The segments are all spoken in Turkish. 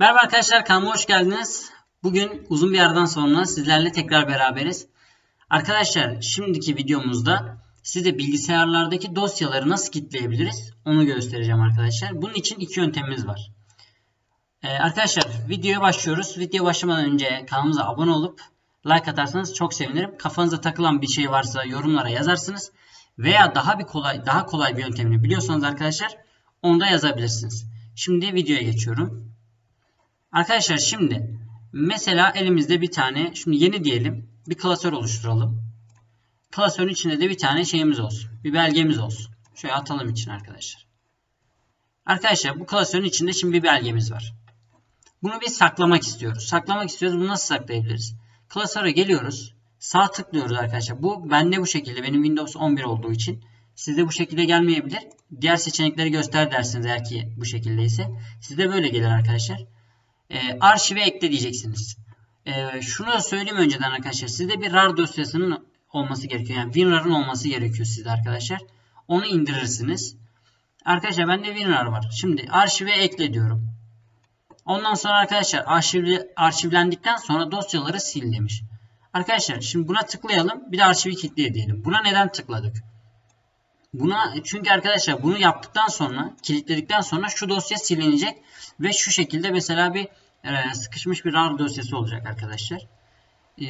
Merhaba arkadaşlar kanalıma hoş geldiniz. Bugün uzun bir aradan sonra sizlerle tekrar beraberiz. Arkadaşlar şimdiki videomuzda size bilgisayarlardaki dosyaları nasıl kilitleyebiliriz onu göstereceğim arkadaşlar. Bunun için iki yöntemimiz var. Ee, arkadaşlar videoya başlıyoruz. Videoya başlamadan önce kanalımıza abone olup like atarsanız çok sevinirim. Kafanıza takılan bir şey varsa yorumlara yazarsınız. Veya daha bir kolay daha kolay bir yöntemini biliyorsanız arkadaşlar onu da yazabilirsiniz. Şimdi videoya geçiyorum. Arkadaşlar şimdi mesela elimizde bir tane şimdi yeni diyelim bir klasör oluşturalım. Klasörün içinde de bir tane şeyimiz olsun. Bir belgemiz olsun. Şöyle atalım için arkadaşlar. Arkadaşlar bu klasörün içinde şimdi bir belgemiz var. Bunu biz saklamak istiyoruz. Saklamak istiyoruz. Bunu nasıl saklayabiliriz? Klasöre geliyoruz. Sağ tıklıyoruz arkadaşlar. Bu bende bu şekilde. Benim Windows 11 olduğu için. Sizde bu şekilde gelmeyebilir. Diğer seçenekleri göster dersiniz eğer ki bu şekildeyse. Sizde böyle gelir arkadaşlar. E, arşive ekle diyeceksiniz. E, şunu da söyleyeyim önceden arkadaşlar. Sizde bir RAR dosyasının olması gerekiyor. Yani WinRAR'ın olması gerekiyor sizde arkadaşlar. Onu indirirsiniz. Arkadaşlar bende WinRAR var. Şimdi arşive ekle diyorum. Ondan sonra arkadaşlar arşivli, arşivlendikten sonra dosyaları sil demiş. Arkadaşlar şimdi buna tıklayalım. Bir de arşivi kilitle diyelim. Buna neden tıkladık? Buna çünkü arkadaşlar bunu yaptıktan sonra kilitledikten sonra şu dosya silinecek ve şu şekilde mesela bir e, sıkışmış bir RAR dosyası olacak arkadaşlar. E,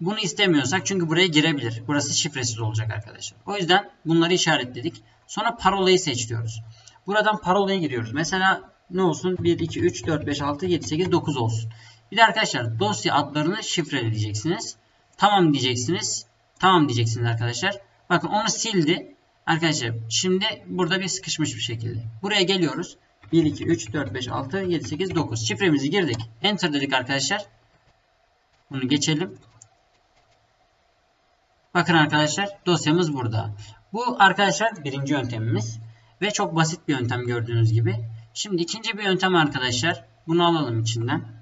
bunu istemiyorsak çünkü buraya girebilir. Burası şifresiz olacak arkadaşlar. O yüzden bunları işaretledik. Sonra parolayı seçiyoruz. Buradan parolaya giriyoruz. Mesela ne olsun? 1, 2, 3, 4, 5, 6, 7, 8, 9 olsun. Bir de arkadaşlar dosya adlarını şifreleyeceksiniz. Tamam diyeceksiniz. Tamam diyeceksiniz arkadaşlar. Bakın onu sildi. Arkadaşlar şimdi burada bir sıkışmış bir şekilde. Buraya geliyoruz. 1, 2, 3, 4, 5, 6, 7, 8, 9. Şifremizi girdik. Enter dedik arkadaşlar. Bunu geçelim. Bakın arkadaşlar dosyamız burada. Bu arkadaşlar birinci yöntemimiz. Ve çok basit bir yöntem gördüğünüz gibi. Şimdi ikinci bir yöntem arkadaşlar. Bunu alalım içinden.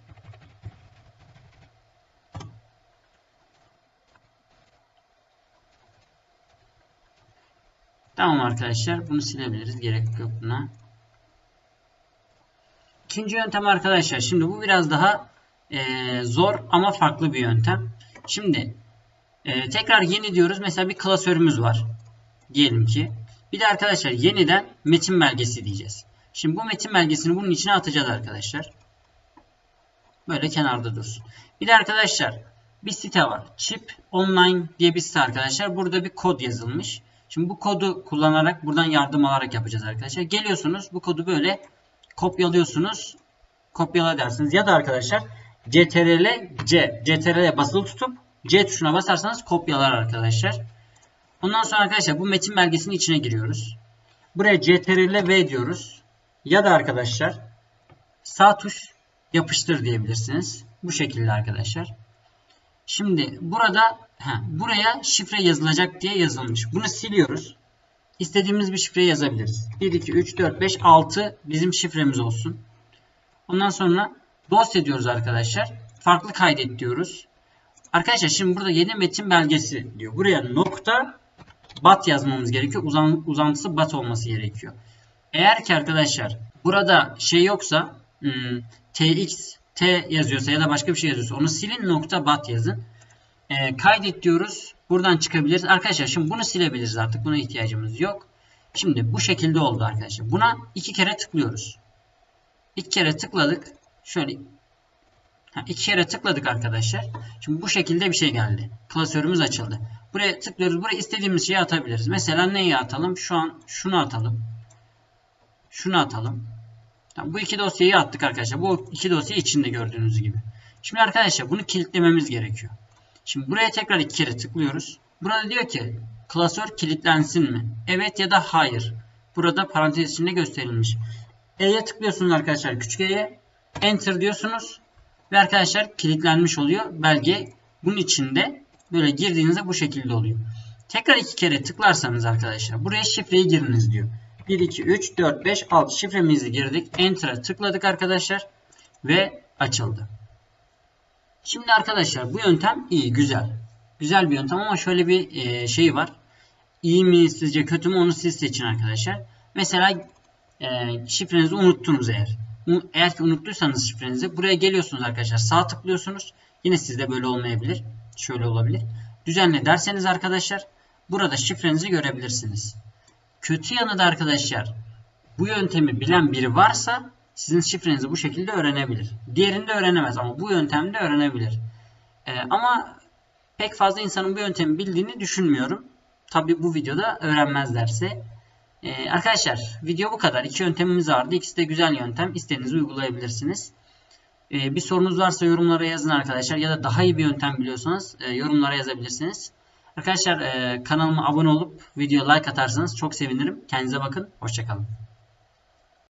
Tamam arkadaşlar. Bunu silebiliriz. Gerek yok buna. İkinci yöntem arkadaşlar. Şimdi bu biraz daha e, zor ama farklı bir yöntem. Şimdi e, tekrar yeni diyoruz. Mesela bir klasörümüz var. Diyelim ki. Bir de arkadaşlar yeniden metin belgesi diyeceğiz. Şimdi bu metin belgesini bunun içine atacağız arkadaşlar. Böyle kenarda dursun. Bir de arkadaşlar bir site var. Chip Online diye bir site arkadaşlar. Burada bir kod yazılmış. Şimdi bu kodu kullanarak buradan yardım alarak yapacağız arkadaşlar. Geliyorsunuz bu kodu böyle kopyalıyorsunuz. Kopyala dersiniz. Ya da arkadaşlar CTRL C. CTRL basılı tutup C tuşuna basarsanız kopyalar arkadaşlar. Ondan sonra arkadaşlar bu metin belgesinin içine giriyoruz. Buraya CTRL V diyoruz. Ya da arkadaşlar sağ tuş yapıştır diyebilirsiniz. Bu şekilde arkadaşlar. Şimdi burada he, buraya şifre yazılacak diye yazılmış. Bunu siliyoruz. İstediğimiz bir şifre yazabiliriz. 1, 2, 3, 4, 5, 6 bizim şifremiz olsun. Ondan sonra dosya diyoruz arkadaşlar. Farklı kaydet diyoruz. Arkadaşlar şimdi burada yeni metin belgesi diyor. Buraya nokta bat yazmamız gerekiyor. Uzan, uzantısı bat olması gerekiyor. Eğer ki arkadaşlar burada şey yoksa hmm, tx t yazıyorsa ya da başka bir şey yazıyorsa onu silin nokta bat yazın. E, kaydet diyoruz. Buradan çıkabiliriz. Arkadaşlar şimdi bunu silebiliriz artık. Buna ihtiyacımız yok. Şimdi bu şekilde oldu arkadaşlar. Buna iki kere tıklıyoruz. İki kere tıkladık. Şöyle ha, iki kere tıkladık arkadaşlar. Şimdi bu şekilde bir şey geldi. Klasörümüz açıldı. Buraya tıklıyoruz. Buraya istediğimiz şeyi atabiliriz. Mesela neyi atalım? Şu an şunu atalım. Şunu atalım. Bu iki dosyayı attık arkadaşlar. Bu iki dosya içinde gördüğünüz gibi. Şimdi arkadaşlar bunu kilitlememiz gerekiyor. Şimdi buraya tekrar iki kere tıklıyoruz. Burada diyor ki klasör kilitlensin mi? Evet ya da hayır. Burada parantez içinde gösterilmiş. E'ye tıklıyorsunuz arkadaşlar. Küçük E'ye. Enter diyorsunuz. Ve arkadaşlar kilitlenmiş oluyor. Belge bunun içinde böyle girdiğinizde bu şekilde oluyor. Tekrar iki kere tıklarsanız arkadaşlar buraya şifreyi giriniz diyor. 1, 2, 3, 4, 5, 6 şifremizi girdik. Enter'a tıkladık arkadaşlar. Ve açıldı. Şimdi arkadaşlar bu yöntem iyi, güzel. Güzel bir yöntem ama şöyle bir e, şey var. İyi mi sizce kötü mü onu siz seçin arkadaşlar. Mesela e, şifrenizi unuttunuz eğer. Eğer ki unuttuysanız şifrenizi buraya geliyorsunuz arkadaşlar. Sağ tıklıyorsunuz. Yine sizde böyle olmayabilir. Şöyle olabilir. Düzenle derseniz arkadaşlar burada şifrenizi görebilirsiniz. Kötü yanı da arkadaşlar bu yöntemi bilen biri varsa sizin şifrenizi bu şekilde öğrenebilir. Diğerinde öğrenemez ama bu yöntemde öğrenebilir. Ee, ama pek fazla insanın bu yöntemi bildiğini düşünmüyorum. Tabi bu videoda öğrenmezlerse. Ee, arkadaşlar video bu kadar. İki yöntemimiz vardı. İkisi de güzel yöntem. İstediğinizi uygulayabilirsiniz. Ee, bir sorunuz varsa yorumlara yazın arkadaşlar. Ya da daha iyi bir yöntem biliyorsanız e, yorumlara yazabilirsiniz. Arkadaşlar e, kanalıma abone olup video like atarsanız çok sevinirim. Kendinize bakın. Hoşçakalın.